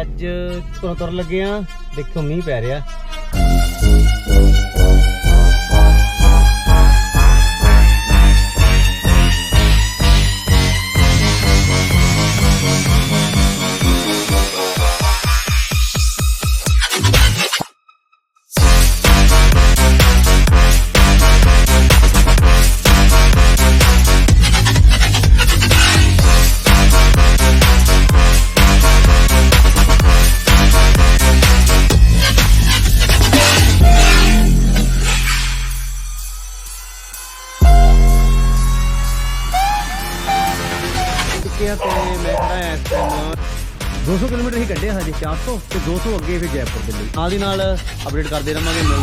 ਅੱਜ ਤੁਰ ਤੁਰ ਲੱਗੇ ਆ। ਦੇਖੋ ਮੀਂਹ ਪੈ ਰਿਹਾ। 400 ਤੇ 200 ਅੱਗੇ ਫਿਰ ਜੈਪੁਰ ਦੇ ਲਈ ਨਾਲ ਦੀ ਨਾਲ ਅਪਡੇਟ ਕਰਦੇ ਰਹਾਂਗੇ ਮਿਲ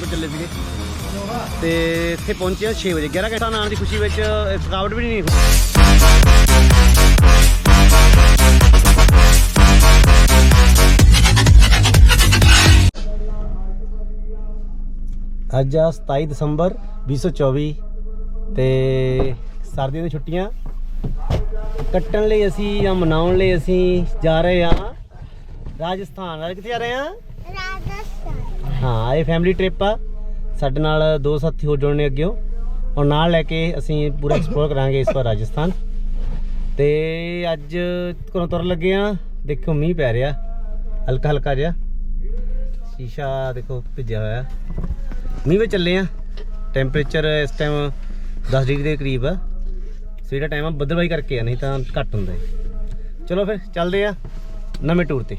ਤੋਂ ਚੱਲੇ ਸੀਗੇ। ਤੇ ਇੱਥੇ ਪਹੁੰਚਿਆ 6 ਵਜੇ। 11 ਘੰਟਾ ਨਾਮ ਦੀ ਖੁਸ਼ੀ ਵਿੱਚ ਥਕਾਵਟ ਵੀ ਨਹੀਂ ਅੱਜ ਆ 27 ਦਸੰਬਰ 2024 ਤੇ ਸਰਦੀਆਂ ਦੀਆਂ ਛੁੱਟੀਆਂ। ਕੱਟਣ ਲਈ ਅਸੀਂ ਜਾਂ ਮਨਾਉਣ ਲਈ ਅਸੀਂ ਜਾ ਰਹੇ ਹਾਂ ਰਾਜਸਥਾਨ। ਰਾਜ ਕਿੱਥੇ ਜਾ ਰਹੇ ਹਾਂ ਹਾਂ, ਇਹ ਫੈਮਿਲੀ ਟ੍ਰਿਪ ਆ। ਸਾਡੇ ਨਾਲ ਦੋ ਸਾਥੀ ਹੋਰ ਜੁੜਨੇ ਅੱਗਿਓ। ਔਰ ਨਾਲ ਲੈ ਕੇ ਅਸੀਂ ਪੂਰਾ ਐਕਸਪਲੋਰ ਕਰਾਂਗੇ ਇਸ ਵਾਰ ਰਾਜਸਥਾਨ। ਤੇ ਅੱਜ ਘਰੋਂ ਤੁਰ ਲੱਗੇ ਆ। ਦੇਖੋ, ਮੀਂਹ ਪੈ ਰਿਹਾ। ਹਲਕਾ ਹਲਕਾ ਜਿਹਾ। ਸ਼ੀਸ਼ਾ ਦੇਖੋ, ਭਿੱਜਿਆ ਹੋਇਆ। ਮੀਂਹ ਵਿੱਚ ਚੱਲੇ ਆ। ਟੈਂਪਰੇਚਰ ਇਸ ਟਾਈਮ 10 ਡਿਗਰੀ ਦੇ ਕਰੀਬ ਆ। ਸਵੇਰ ਟਾਈਮ ਆ, ਬੱਦਲਵਾਈ ਕਰਕੇ ਆ, ਨਹੀਂ ਤਾਂ ਘੱਟ ਹੁੰਦਾ ਚਲੋ ਫਿਰ, ਚੱਲਦੇ ਆ। ਨਵੇਂ ਟੂਰ ਤੇ।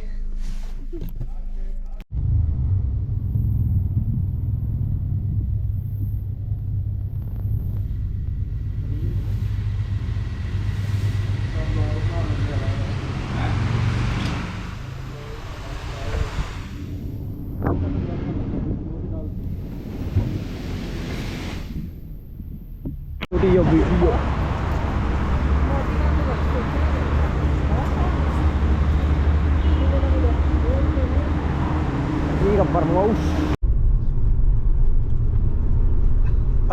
ਵੀਡੀਓ ਵੀਡੀਓ ਇਹ ਰੱਬਰ ਮਾਊਸ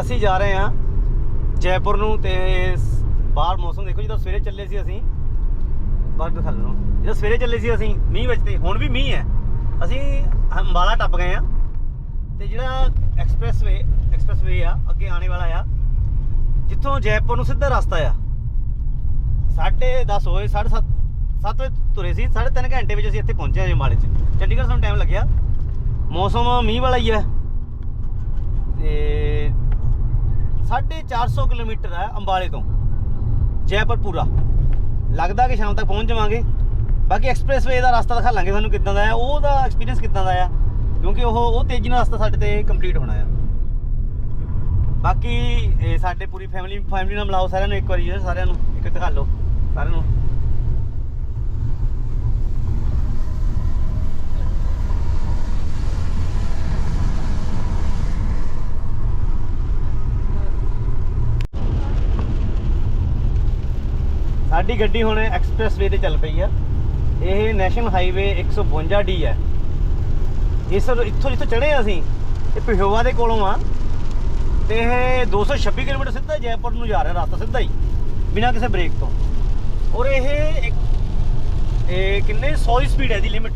ਅਸੀਂ ਜਾ ਰਹੇ ਹਾਂ ਜੈਪੁਰ ਨੂੰ ਤੇ ਬਾਹਰ ਮੌਸਮ ਦੇਖੋ ਜਦੋਂ ਸਵੇਰੇ ਚੱਲੇ ਸੀ ਅਸੀਂ ਬਾਹਰ ਦਿਖਾ ਲਓ ਜਦੋਂ ਸਵੇਰੇ ਚੱਲੇ ਸੀ ਅਸੀਂ, ਮੀਂਹ ਵਿੱਚ ਤੇ ਹੁਣ ਵੀ ਮੀਂਹ ਹੈ। ਅਸੀਂ ਅੰਬਾਲਾ ਟੱਪ ਗਏ ਆ ਤੇ ਜਿਹੜਾ ਐਕਸਪ੍ਰੈਸ ਵੇ ਐਕਸਪ੍ਰੈਸ ਵੇ ਆ, ਅੱਗੇ ਆਉਣੇ ਵਾਲਾ ਆ ਜਿੱਥੋਂ ਜੈਪੁਰ ਨੂੰ ਸਿੱਧਾ ਰਸਤਾ ਆ। 10:30 ਹੋਏ 7:30 ਸੱਤ ਵਜੇ ਤੁਰੇ ਸੀ 3.5 ਘੰਟੇ ਵਿੱਚ ਅਸੀਂ ਇੱਥੇ ਪਹੁੰਚੇ ਹਾਂ ਅੰਬਾਲੇ 'ਚ। ਚੰਡੀਗੜ੍ਹ ਸਾਨੂੰ ਟਾਈਮ ਲੱਗਿਆ। ਮੌਸਮ ਮੀਂਹ ਵਾਲਾ ਹੀ ਹੈ ਤੇ 450 ਕਿਲੋਮੀਟਰ ਹੈ ਅੰਬਾਲੇ ਤੋਂ, ਜੈਪੁਰ ਪੂਰਾ। ਲੱਗਦਾ ਕਿ ਸ਼ਾਮ ਤੱਕ ਪਹੁੰਚ ਜਾਵਾਂਗੇ। ਬਾਕੀ ਐਕਸਪ੍ਰੈਸਵੇ ਦਾ ਰਸਤਾ ਦਿਖਾ ਲਾਂਗੇ ਸਾਨੂੰ ਕਿੱਦਾਂ ਦਾ ਹੈ ਉਹਦਾ ਐਕਸਪੀਰੀਅੰਸ ਕਿੱਦਾਂ ਦਾ ਆ। ਕਿਉਂਕਿ ਉਹ ਉਹ ਤੇਜ਼ੀ ਨਾਲ ਰਸਤਾ ਸਾਡੇ ਤੇ ਕੰਪਲੀਟ ਹੋਣਾ ਆ। ਬਾਕੀ, ਇਹ ਸਾਡੇ ਪੂਰੀ ਫੈਮਿਲੀ ਫੈਮਿਲੀ ਨਾਲ ਮਿਲਾਓ ਸਾਰਿਆਂ ਨੂੰ ਇੱਕ ਵਾਰੀ ਜੀ ਸਾਰਿਆਂ ਨੂੰ, ਇੱਕ ਦਿਖਾ ਲਓ, ਸਾਰਿਆਂ ਨੂੰ। ਸਾਡੀ ਗੱਡੀ ਹੁਣ ਐਕਸਪ੍ਰੈਸ ਵੇ ਤੇ ਚੱਲ ਪਈ ਆ। ਇਹ ਨੈਸ਼ਨਲ ਹਾਈਵੇ 152 ਡੀ ਹੈ। ਇਸ ਇੱਥੋਂ ਜਿੱਥੋਂ ਚੜੇ ਹਾਂ ਅਸੀਂ, ਇਹ ਪਿਹੋਵਾ ਦੇ ਕੋਲੋਂ ਆ। ਤੇ ਇਹ 226 ਕਿਲੋਮੀਟਰ ਸਿੱਧਾ ਜੈਪੁਰ ਨੂੰ ਜਾ ਰਿਹਾ, ਰਸਤਾ ਸਿੱਧਾ ਹੀ, ਬਿਨਾਂ ਕਿਸੇ ਬ੍ਰੇਕ ਤੋਂ। ਔਰ ਇਹ ਇੱਕ- ਇਹ ਕਿੰਨੇ 100 ਦੀ ਸਪੀਡ ਹੈ ਦੀ ਲਿਮਿਟ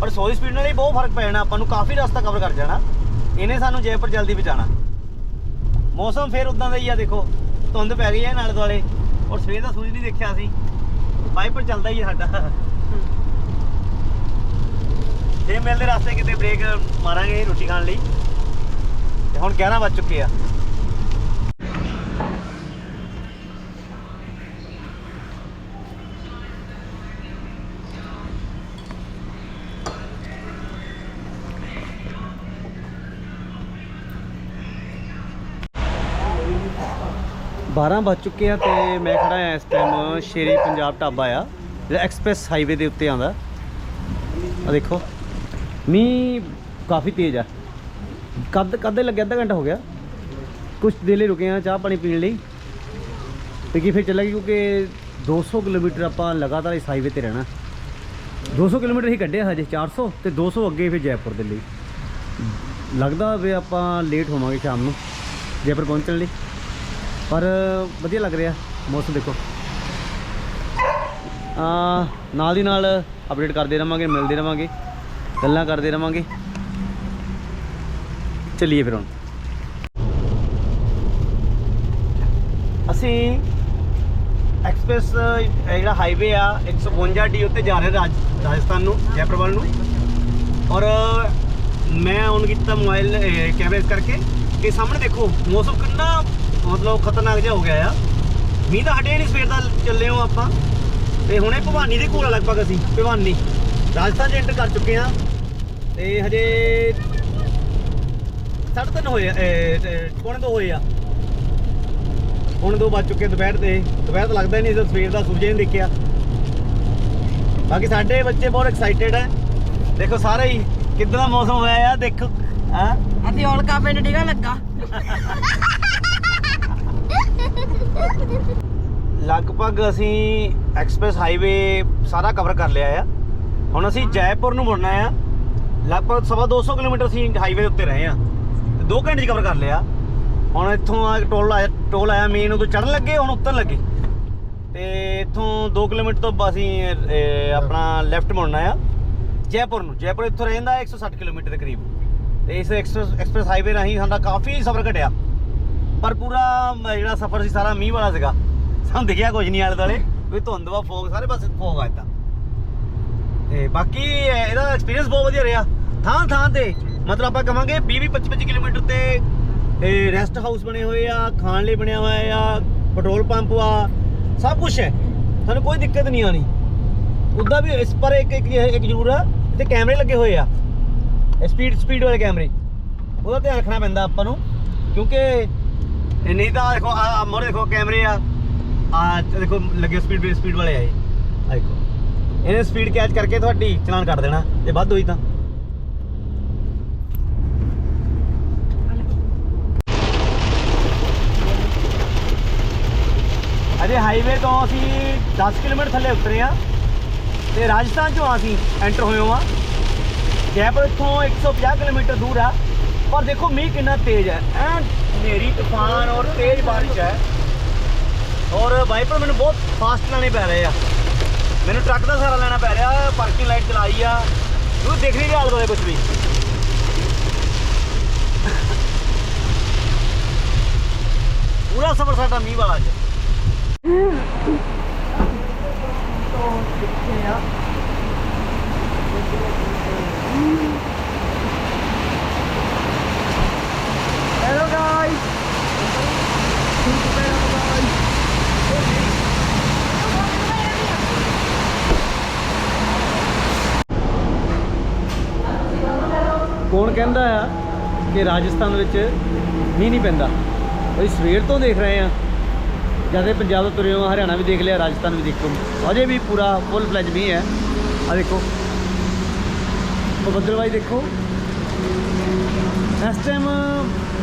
ਪਰ 100 ਦੀ ਸਪੀਡ ਨਾਲ ਹੀ ਬਹੁਤ ਫ਼ਰਕ ਪੈ ਜਾਣਾ, ਆਪਾਂ ਨੂੰ ਕਾਫੀ ਰਸਤਾ ਕਵਰ ਕਰ ਜਾਣਾ। ਇਹਨੇ ਸਾਨੂੰ ਜੈਪੁਰ ਜਲਦੀ ਪਹੁੰਚਾਣਾ ਮੌਸਮ ਫੇਰ ਉਦਾਂ ਦਾ ਹੀ ਆ, ਦੇਖੋ, ਧੁੰਦ ਪੈ ਗਈ ਹੈ ਨਾਲੇ ਦੁਆਲੇ, ਔਰ ਸਵੇਰ ਦਾ ਸੂਰਜ ਨਹੀਂ ਦੇਖਿਆ ਸੀ ਵਾਈਪਰ ਚੱਲਦਾ ਹੀ ਹੈ ਸਾਡਾ। ਜੇ ਮਿਲਦੇ ਰਸਤੇ ਕਿਤੇ ਬ੍ਰੇਕ ਮਾਰਾਂਗੇ ਰੋਟੀ ਖਾਣ ਲਈ। ਤੇ ਹੁਣ 11 ਵੱਜ ਚੁੱਕੇ ਆ। ਬਾਰਾਂ ਵੱਜ ਚੁੱਕੇ ਆ ਤੇ ਮੈਂ ਖੜਾ ਆ ਇਸ ਟਾਈਮ ਸ਼ੇਰੀ ਪੰਜਾਬ ਢਾਬਾ ਆ, ਜਿਹੜਾ ਐਕਸਪ੍ਰੈਸ ਹਾਈਵੇ ਦੇ ਉੱਤੇ ਆਉਂਦਾ। ਆ ਦੇਖੋ, ਮੀਂਹ ਕਾਫੀ ਤੇਜ਼ ਆ। ਕਦ ਕਦੇ ਲੱਗਿਆ, ਅੱਧਾ ਘੰਟਾ ਹੋ ਗਿਆ। ਕੁਝ ਦੇਰ ਲਈ ਰੁਕੇ ਆ ਚਾਹ ਪਾਣੀ ਪੀਣ ਲਈ। ਤੇ ਕੀ ਫਿਰ ਚੱਲਾਂਗੇ ਕਿਉਂਕਿ 200 ਕਿਲੋਮੀਟਰ ਆਪਾਂ ਲਗਾਤਾਰ ਇਸ ਹਾਈਵੇ ਤੇ ਰਹਿਣਾ। 200 ਕਿਲੋਮੀਟਰ ਹੀ ਕੱਢਿਆ ਹਜੇ 400 ਤੇ 200 ਅੱਗੇ ਫਿਰ ਜੈਪੁਰ ਦੇ ਲਈ। ਲੱਗਦਾ ਵੀ ਆਪਾਂ ਲੇਟ ਹੋਵਾਂਗੇ ਸ਼ਾਮ ਨੂੰ ਜੈਪੁਰ ਪਹੁੰਚਣ ਲਈ। ਪਰ ਵਧੀਆ ਲੱਗ ਰਿਹਾ ਮੌਸਮ ਦੇਖੋ। ਆ ਨਾਲ ਦੀ ਨਾਲ ਅਪਡੇਟ ਕਰਦੇ ਰਵਾਂਗੇ, ਮਿਲਦੇ ਰਵਾਂਗੇ, ਗੱਲਾਂ ਕਰਦੇ ਰਵਾਂਗੇ। ਚੱਲੀਏ ਫਿਰ ਹੁਣ। ਅਸੀਂ ਐਕਸਪ੍ਰੈਸ ਜਿਹੜਾ ਹਾਈਵੇ ਆ 152 ਡੀ ਉੱਤੇ ਜਾ ਰਹੇ ਰਾਜ, ਰਾਜਸਥਾਨ ਨੂੰ ਜੈਪੁਰ ਵੱਲ ਨੂੰ। ਔਰ, ਮੈਂ ਔਨ ਕੀਤਾ ਮੋਬਾਈਲ ਕੈਮਰੇ ਕਰਕੇ ਕਿ ਸਾਹਮਣੇ ਦੇਖੋ, ਮੌਸਮ ਕਿੰਨਾ ਮਤਲਬ ਖਤਰਨਾਕ ਜਿਹਾ ਹੋ ਗਿਆ ਆ। ਮੀਂਹ ਤਾਂ ਹਟਿਆ ਨਹੀਂ, ਸਵੇਰ ਦਾ ਚੱਲੇ ਹੋ ਆਪਾਂ। ਤੇ ਹੁਣੇ ਭਵਾਨੀ ਦੇ ਕੋਲ ਲਗਭਗ ਅਸੀਂ, ਭਵਾਨੀ। ਰਾਜਸਥਾਨ 'ਚ ਐਂਟਰ ਕਰ ਚੁੱਕੇ ਆ ਤੇ ਹਜੇ ਸਾਢੇ ਤਿੰਨ ਹੋਏ ਆ ਪੌਣੇ ਦੋ ਹੋਏ ਆ। ਹੁਣ ਦੋ ਵੱਜ ਚੁੱਕੇ ਦੁਪਹਿਰ ਦੇ। ਦੁਪਹਿਰ ਤਾਂ ਲੱਗਦਾ ਹੀ ਨਹੀਂ ਸੀ ਸਵੇਰ ਦਾ ਸੂਰਜ ਨਹੀਂ ਦੇਖਿਆ। ਬਾਕੀ ਸਾਡੇ ਬੱਚੇ ਬਹੁਤ ਐਕਸਾਈਟਿਡ ਹੈ ਦੇਖੋ ਸਾਰੇ ਹੀ ਕਿੱਦਾਂ ਦਾ ਮੌਸਮ ਹੋਇਆ ਆ ਦੇਖੋ। ਹਾਂ? ਅਸੀਂ ਔਲਕਾ ਪਿੰਡ ਡਿਗਾ ਲੱਗਾ। ਲਗਭਗ ਅਸੀਂ ਐਕਸਪ੍ਰੈਸ ਹਾਈਵੇ ਸਾਰਾ ਕਵਰ ਕਰ ਲਿਆ ਆ। ਹੁਣ ਅਸੀਂ ਜੈਪੁਰ ਨੂੰ ਮੁੜਨਾ ਆ। ਲਗਭਗ ਸਵਾ 200 ਕਿਲੋਮੀਟਰ ਅਸੀਂ ਹਾਈਵੇ ਉੱਤੇ ਰਹੇ ਆ। 2 ਘੰਟੇ 'ਚ ਕਵਰ ਕਰ ਲਿਆ। ਹੁਣ ਇੱਥੋਂ ਆ ਟੋਲ ਆਇਆ ਟੋਲ ਆਇਆ ਮੇਨ ਉਦੋਂ ਚੜਨ ਲੱਗੇ, ਹੁਣ ਉੱਤਰ ਲੱਗੇ। ਤੇ ਇੱਥੋਂ 2 ਕਿਲੋਮੀਟਰ ਤੋਂ ਅਸੀਂ ਆਪਣਾ ਲੈਫਟ ਮੁੜਨਾ ਆ, ਜੈਪੁਰ ਨੂੰ। ਜੈਪੁਰ ਇੱਥੋਂ ਰਹਿੰਦਾ 160 ਕਿਲੋਮੀਟਰ ਦੇ ਕਰੀਬ। ਤੇ ਇਸ ਐਕਸਪ੍ਰੈਸ ਐਕਸਪ੍ਰੈਸ ਹਾਈਵੇ ਰਾਹੀਂ ਸਾਡਾ ਕਾਫੀ ਸਫ਼ਰ ਘਟਿਆ। ਪਰ ਪੂਰਾ ਜਿਹੜਾ ਸਫ਼ਰ ਸੀ, ਸਾਰਾ ਮੀਂਹ ਵਾਲਾ ਸੀਗਾ। ਸਾਨੂੰ ਦਿਖਿਆ ਕੁਝ ਨਹੀਂ ਆਲੇ ਦੁਆਲੇ, ਵੀ ਧੁੰਦ ਵਾ, ਫੋਗ, ਸਾਰੇ ਪਾਸੇ ਫੋਗ ਆ ਇੱਦਾਂ। ਤੇ ਬਾਕੀ ਇਹਦਾ ਐਕਸਪੀਰੀਅੰਸ ਬਹੁਤ ਵਧੀਆ ਰਿਹਾ। ਥਾਂ ਥਾਂ ਤੇ ਮਤਲਬ ਆਪਾਂ ਕਵਾਂਗੇ 20 20 25 25 ਕਿਲੋਮੀਟਰ ਤੇ, ਇਹ ਰੈਸਟ ਹਾਊਸ ਬਣੇ ਹੋਏ ਆ, ਖਾਣ ਲਈ ਬਣਿਆ ਹੋਇਆ ਆ ਪੈਟਰੋਲ ਪੰਪ ਆ, ਸਭ ਕੁਝ ਹੈ। ਸਾਨੂੰ ਕੋਈ ਦਿੱਕਤ ਨਹੀਂ ਆਣੀ ਉਦਾਂ ਵੀ ਇਸ ਪਰ ਇੱਕ ਇੱਕ ਇੱਕ ਜ਼ਰੂਰ ਆ ਤੇ ਕੈਮਰੇ ਲੱਗੇ ਹੋਏ ਆ। ਸਪੀਡ ਸਪੀਡ ਵਾਲੇ ਕੈਮਰੇ। ਉਹਦਾ ਧਿਆਨ ਰੱਖਣਾ ਪੈਂਦਾ ਆਪਾਂ ਨੂੰ, ਕਿਉਂਕਿ ਨਹੀਂ ਤਾਂ ਦੇਖੋ, ਆ ਮੋਰੇ ਦੇਖੋ ਕੈਮਰੇ ਆ। ਆ ਦੇਖੋ ਲੱਗੇ ਸਪੀਡ ਸਪੀਡ ਵਾਲੇ ਆ ਇਹ। ਦੇਖੋ। ਇਹਨੇ ਸਪੀਡ ਕੈਚ ਕਰਕੇ ਤੁਹਾਡੀ ਚਲਾਨ ਕੱਟ ਦੇਣਾ, ਜੇ ਵੱਧ ਹੋਈ ਤਾਂ। ਅਜੇ ਹਾਈਵੇ ਤੋਂ ਅਸੀਂ 10 ਕਿਲੋਮੀਟਰ ਥੱਲੇ ਉਤਰੇ ਆ ਤੇ ਰਾਜਸਥਾਨ ਚੋਂ ਅਸੀਂ ਐਂਟਰ ਹੋਏ ਹਾਂ ਜੈਪੁਰ ਇੱਥੋਂ 150 ਕਿਲੋਮੀਟਰ ਦੂਰ ਆ। ਪਰ ਦੇਖੋ, ਮੀਂਹ ਕਿੰਨਾ ਤੇਜ਼ ਹੈ। ਐਂ ਹਨੇਰੀ, ਤੂਫਾਨ ਔਰ ਤੇਜ਼ ਬਾਰਿਸ਼ ਹੈ। ਔਰ ਵਾਈਪਰ ਮੈਨੂੰ ਬਹੁਤ ਫਾਸਟ ਲਾਣੇ ਪੈ ਰਹੇ ਆ। ਮੈਨੂੰ ਟਰੱਕ ਦਾ ਸਹਾਰਾ ਲੈਣਾ ਪੈ ਰਿਹਾ ਪਾਰਕਿੰਗ ਲਾਈਟ ਚਲਾਈ ਆ। ਉਹ ਦਿਖ ਨਹੀਂ ਰਿਹਾ ਆਲੇ ਕੁਝ ਵੀ। ਪੂਰਾ ਸਫ਼ਰ ਸਾਡਾ ਮੀਂਹ ਵਾਲਾ ਅੱਜ। Hello, guys. ਕੌਣ ਕਹਿੰਦਾ ਆ ਕਿ ਰਾਜਸਥਾਨ ਵਿੱਚ ਮੀਂਹ ਨਹੀਂ ਪੈਂਦਾ ਅਸੀਂ ਸਵੇਰ ਤੋਂ ਦੇਖ ਰਹੇ ਆ ਜਦ ਇਹ ਪੰਜਾਬ ਤੋਂ ਤੁਰੇ ਹੋ, ਹਰਿਆਣਾ ਵੀ ਦੇਖ ਲਿਆ, ਰਾਜਸਥਾਨ ਵੀ ਦੇਖੋ। ਅਜੇ ਵੀ ਪੂਰਾ ਫੁੱਲ ਫਲੈਜ ਵੀ ਹੈ। ਆ ਦੇਖੋ। ਬੱਦਲਵਾਈ ਦੇਖੋ। ਇਸ ਟਾਈਮ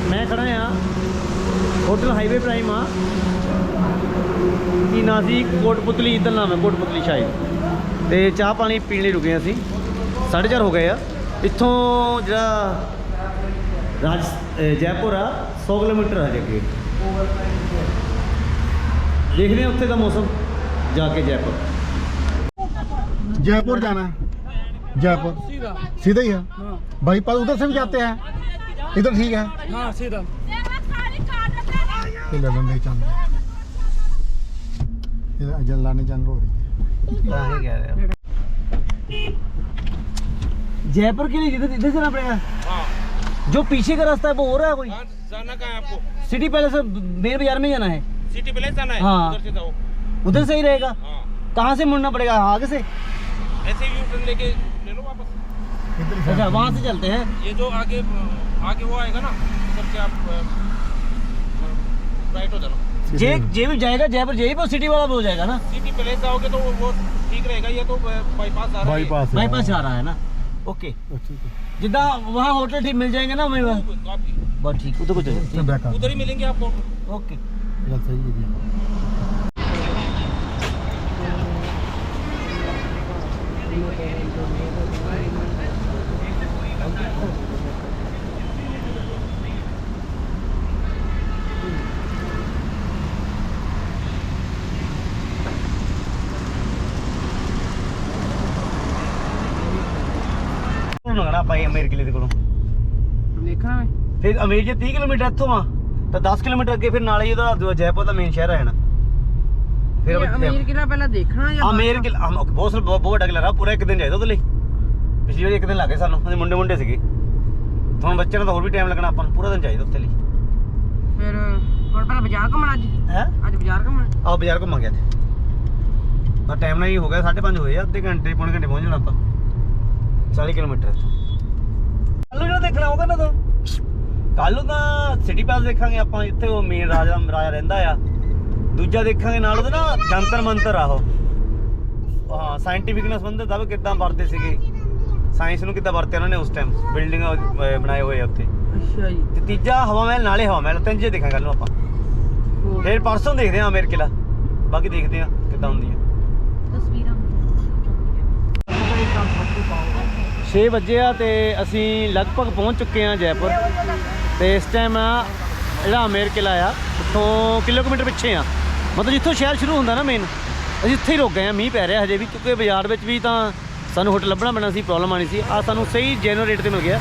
ਮੈਂ ਖੜਾ ਆ ਹੋਟਲ ਹਾਈਵੇ ਪ੍ਰਾਈਮ ਆ। ਕੀ ਨਾਂ ਸੀ? ਕੋਟਪੁਤਲੀ ਇੱਧਰ ਨਾਮ ਹੈ ਕੋਟਪੁਤਲੀ ਸ਼ਾਇਦ। ਤੇ ਚਾਹ ਪਾਣੀ ਪੀਣ ਲਈ ਰੁਕੇ ਅਸੀਂ। 4:30 ਹੋ ਗਏ ਆ। ਇੱਥੋਂ ਜਿਹੜਾ ਰਾਜ ਜੈਪੁਰ ਆ 100 ਕਿਲੋਮੀਟਰ ਆ ਅੱਗੇ। ਦੇਖਦੇ ਹਾਂ ਉੱਥੇ ਦਾ ਮੌਸਮ ਜਾ ਕੇ ਜੈਪੁਰ जयपुर जाना है जयपुर सीधा सीधा ही है हाँ बाईपास उधर से भी जाते हैं इधर ठीक है हाँ सीधा ये ले लेंगे चल ਇਹ ਜਲਾਨੇ ਜੰਗ ਹੋ ਰਹੀ है ਤਾਂ ਹੀ ਕਹਿ ਰਿਹਾ जयपुर के लिए जिधर इधर से जाना पड़ेगा हाँ जो पीछे का रास्ता है वो हो रहा है कोई कहाँ जाना कहाँ है आपको सिटी पैलेस मेन बाजार में जाना है सिटी प्लेस जाना है हाँ। उधर से जाओ। उधर से ही रहेगा? हाँ। कहाँ से मुड़ना पड़ेगा? आगे से? ऐसे यू टर्न लेके ले लो वापस। अच्छा वहाँ से चलते हैं? ये जो आगे आगे वो आएगा ना उधर से आप राइट हो जाना। जे जे भी जाएगा जयपुर यही पर सिटी वाला भी हो जाएगा ना? सिटी प्लेस जाओगे तो वो ठीक रहेगा ये तो बाईपास आ रहा है। बाईपास है। बाईपास जा रहा है ना? ओके ठीक है। जिदा वहाँ होटल ठीक मिल जाएँगे ना मैं तो आप बस ठीक उधर कुछ उधर ही मिलेंगे आपको। ओके ਗੱਲ ਸਹੀ ਹੈ ਜੀ ਲੰਘਣਾ ਪਾਈ ਅਮਰੀਕਾ ਲਈ ਕੋਲੋਂ। ਦੇਖਣਾ ਮੈਂ। ਫਿਰ ਅਮਰੀਕਾ 30 ਕਿਲੋਮੀਟਰ ਇੱਥੋਂ ਆ। ਤਾਂ 10 ਕਿਲੋਮੀਟਰ ਅੱਗੇ ਫਿਰ ਨਾਲੇ ਹੀ ਉਹਦਾ ਦੂਆ ਜੈਪੁਰ ਦਾ ਮੇਨ ਸ਼ਹਿਰ ਹੈ ਨਾ ਫਿਰ ਇਹ ਅਮੀਰ ਕਿਲਾ ਪਹਿਲਾਂ ਦੇਖਣਾ ਜਾਂ ਅਮੇਰ ਕਿਲਾ ਬਹੁਤ ਸਾਲ- ਬਹੁਤ ਵੱਡਾ ਕਿਲਾ ਰਾ ਪੂਰਾ ਇੱਕ ਦਿਨ ਚਾਹੀਦਾ ਉਹਦੇ ਲਈ ਪਿਛਲੀ ਵਾਰੀ ਇੱਕ ਦਿਨ ਲੱਗੇ ਸਾਨੂੰ ਉਹਦੇ ਮੁੰਡੇ ਮੁੰਡੇ ਸੀਗੇ। ਹੁਣ ਬੱਚਿਆਂ ਨੂੰ ਤਾਂ ਹੋਰ ਵੀ ਟਾਈਮ ਲੱਗਣਾ ਆਪਾਂ ਨੂੰ ਪੂਰਾ ਦਿਨ ਚਾਹੀਦਾ ਉੱਥੇ ਲਈ। ਫਿਰ ਹੁਣ ਪਹਿਲਾਂ ਬਾਜ਼ਾਰ ਘੁੰਮਣਾ ਅੱਜ? ਹੈ? ਅੱਜ ਬਾਜ਼ਾਰ ਘੁੰਮਣਾ? ਆਹ ਬਾਜ਼ਾਰ ਘੁੰਮ ਗਿਆ ਤੇ ਟਾਈਮ ਨਾਲ ਹੀ ਹੋ ਗਿਆ 5:30 ਹੋਏ ਆ ਅੱਧੇ ਘੰਟੇ ਪੌਣੇ ਘੰਟੇ ਪਹੁੰਚ ਜਾਣਾ ਆਪਾਂ। 40 ਕਿਲੋਮੀਟਰ। ਕੱਲ ਨੂੰ ਜਿਹੜਾ ਦੇਖਣਾ ਹੋਗਾ ਨਾ ਤਾਂ? ਕੱਲ ਨੂੰ ਤਾਂ ਸਿਟੀ ਪੈਲਸ ਦੇਖਾਂਗੇ ਆਪਾਂ ਜਿੱਥੇ ਉਹ ਮੇਨ ਰਾਜਾ ਰਾਜਾ ਰਹਿੰਦਾ ਆ। ਦੂਜਾ ਦੇਖਾਂਗੇ ਨਾਲ ਉਹਦੇ ਨਾ ਜੰਤਰ ਮੰਤਰ ਆ ਉਹ। ਉਹ ਹਾਂ ਸਾਇੰਟੀਫਿਕ ਨਾਲ ਸੰਬੰਧਿਤ ਆ ਵੀ ਕਿੱਦਾਂ ਵਰਤੇ ਸੀਗੇ। ਸਾਇੰਸ ਨੂੰ ਕਿੱਦਾਂ ਵਰਤਿਆ ਉਹਨਾਂ ਨੇ ਉਸ ਟਾਈਮ ਬਿਲਡਿੰਗ ਬਣਾਏ ਹੋਏ ਆ ਉੱਥੇ। ਅੱਛਾ ਜੀ। ਤੇ ਤੀਜਾ ਹਵਾ ਮਹਿਲ ਨਾਲੇ ਹਵਾ ਮਹਿਲ ਤਿੰਨ ਜੇ ਦੇਖਾਂਗੇ ਕੱਲ ਨੂੰ ਆਪਾਂ। ਫਿਰ ਪਰਸੋਂ ਦੇਖਦੇ ਹਾਂ ਅਮੇਰ ਕਿਲਾ ਬਾਕੀ ਦੇਖਦੇ ਹਾਂ ਕਿੱਦਾਂ ਹੁੰਦੀ ਹੈ ਤਸਵੀਰਾਂ 6 ਵਜੇ ਆ ਤੇ ਅਸੀਂ ਲਗਭਗ ਪਹੁੰਚ ਚੁੱਕੇ ਹਾਂ ਜੈਪੁਰ। ਤੇ ਇਸ ਟਾਈਮ ਆ ਜਿਹੜਾ ਅਮੇਰ ਕਿਲਾ ਆ ਉੱਥੋਂ ਕਿਲੋਮੀਟਰ ਪਿੱਛੇ ਆ। ਮਤਲਬ ਜਿੱਥੋਂ ਸ਼ਹਿਰ ਸ਼ੁਰੂ ਹੁੰਦਾ ਨਾ ਮੇਨ ਅਸੀਂ ਇੱਥੇ ਹੀ ਰੁਕ ਗਏ ਆ ਮੀਂਹ ਪੈ ਰਿਹਾ ਹਜੇ ਵੀ ਕਿਉਂਕਿ ਬਾਜ਼ਾਰ ਵਿੱਚ ਵੀ ਤਾਂ ਸਾਨੂੰ ਹੋਟਲ ਲੱਭਣਾ ਪੈਣਾ ਸੀ ਪ੍ਰੋਬਲਮ ਆਣੀ ਸੀ। ਆ ਸਾਨੂੰ ਸਹੀ ਜੈਨੂਅਲ ਰੇਟ ਤੇ ਮਿਲ ਗਿਆ।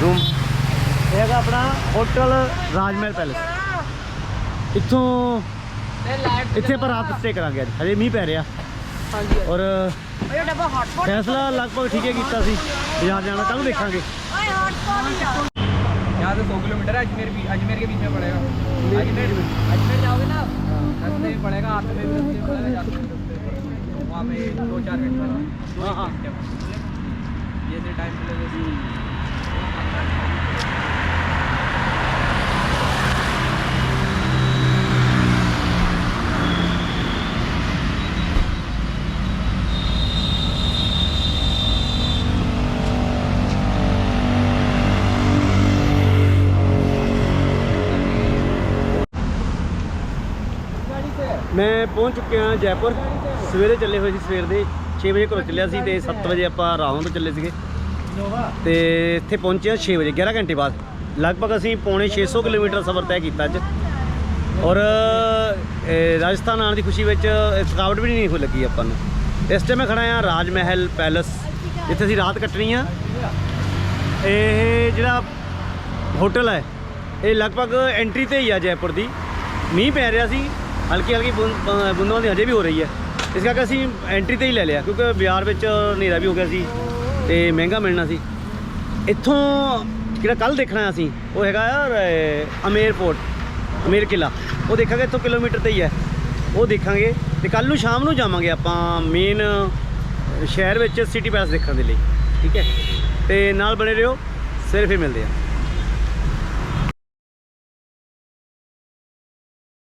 ਰੂਮ ਇਹ ਹੈਗਾ ਆਪਣਾ ਹੋਟਲ ਰਾਜਮਹਿਲ ਪੈਲੇਸ ਇੱਥੋਂ ਇੱਥੇ ਆਪਾਂ ਰਾਤ ਸਟੇ ਕਰਾਂਗੇ ਅੱਜ। ਹਜੇ ਮੀਂਹ ਪੈ ਰਿਹਾ। ਹਾਂਜੀ ਔਰ ਫੈਸਲਾ ਲਗਭਗ ਠੀਕ ਹੈ ਕੀਤਾ ਸੀ। ਬਾਜ਼ਾਰ ਜਾਣਾ ਕੱਲ ਦੇਖਾਂਗੇ। यहाँ से सौ किलोमीटर है अजमेर भी अजमेर के बीच में पड़ेगा। अजमेर अजमेर जाओगे ना रास्ते में पड़ेगा आते में। वहाँ पे दो चार घंटे हाँ, हाँ। ये से टाइम मिलेगा। ਪਹੁੰਚ ਚੁੱਕੇ ਹਾਂ ਜੈਪੁਰ। ਸਵੇਰੇ ਚੱਲੇ ਹੋਏ ਸੀ ਸਵੇਰ ਦੇ 6 ਵਜੇ ਘਰੋਂ ਚੱਲਿਆ ਸੀ ਤੇ 7 ਵਜੇ ਆਪਾਂ ਰਾਹੋਂ ਤੋਂ ਚੱਲੇ ਸੀਗੇ। ਤੇ ਇੱਥੇ ਪਹੁੰਚੇ 6 ਵਜੇ 11 ਘੰਟੇ ਬਾਅਦ। ਲਗਭਗ ਅਸੀਂ ਪੌਣੇ 600 ਕਿਲੋਮੀਟਰ ਸਫ਼ਰ ਤੈਅ ਕੀਤਾ ਅੱਜ। ਔਰ ਰਾਜਸਥਾਨ ਆਉਣ ਦੀ ਖੁਸ਼ੀ ਵਿੱਚ ਥਕਾਵਟ ਵੀ ਨਹੀਂ ਹੋ ਲੱਗੀ ਆਪਾਂ ਨੂੰ। ਇਸ ਟਾਈਮ ਮੈਂ ਖੜਾ ਆ ਰਾਜ ਮਹਿਲ ਪੈਲਸ ਇੱਥੇ ਅਸੀਂ ਰਾਤ ਕੱਟਣੀ ਆ। ਇਹ ਜਿਹੜਾ ਹੋਟਲ ਹੈ, ਇਹ ਲਗਭਗ ਐਂਟਰੀ ਤੇ ਹੀ ਆ ਜੈਪੁਰ ਦੀ। ਮੀਂਹ ਪੈ ਰਿਹਾ ਸੀ। ਹਲਕੀ ਹਲਕੀ ਬੁੰਦਾਂ ਦੀ ਹਜੇ ਵੀ ਹੋ ਰਹੀ ਹੈ। ਇਸ ਕਰਕੇ ਅਸੀਂ ਐਂਟਰੀ ਤੇ ਹੀ ਲੈ ਲਿਆ, ਕਿਉਂਕਿ ਬਾਜ਼ਾਰ ਵਿੱਚ ਹਨੇਰਾ ਵੀ ਹੋ ਗਿਆ ਸੀ ਤੇ ਮਹਿੰਗਾ ਮਿਲਣਾ ਸੀ। ਇੱਥੋਂ ਜਿਹੜਾ ਕੱਲ ਦੇਖਣਾ ਅਸੀਂ, ਉਹ ਹੈਗਾ ਯਾਰ ਅਮੇਰ ਫੋਰਟ, ਅਮੇਰ ਕਿਲਾ। ਉਹ ਦੇਖਾਂਗੇ ਇੱਥੋਂ ਕਿਲੋਮੀਟਰ ਤੇ ਹੀ ਹੈ। ਉਹ ਦੇਖਾਂਗੇ ਤੇ ਕੱਲ ਨੂੰ ਸ਼ਾਮ ਨੂੰ ਜਾਵਾਂਗੇ ਆਪਾਂ ਮੇਨ ਸ਼ਹਿਰ ਵਿੱਚ ਸਿਟੀ ਪੈਲਸ ਦੇਖਣ ਦੇ ਲਈ, ਠੀਕ ਹੈ? ਤੇ ਨਾਲ ਬਣੇ ਰਹੋ, ਸਿਰਫ ਹੀ ਮਿਲਦੇ ਆ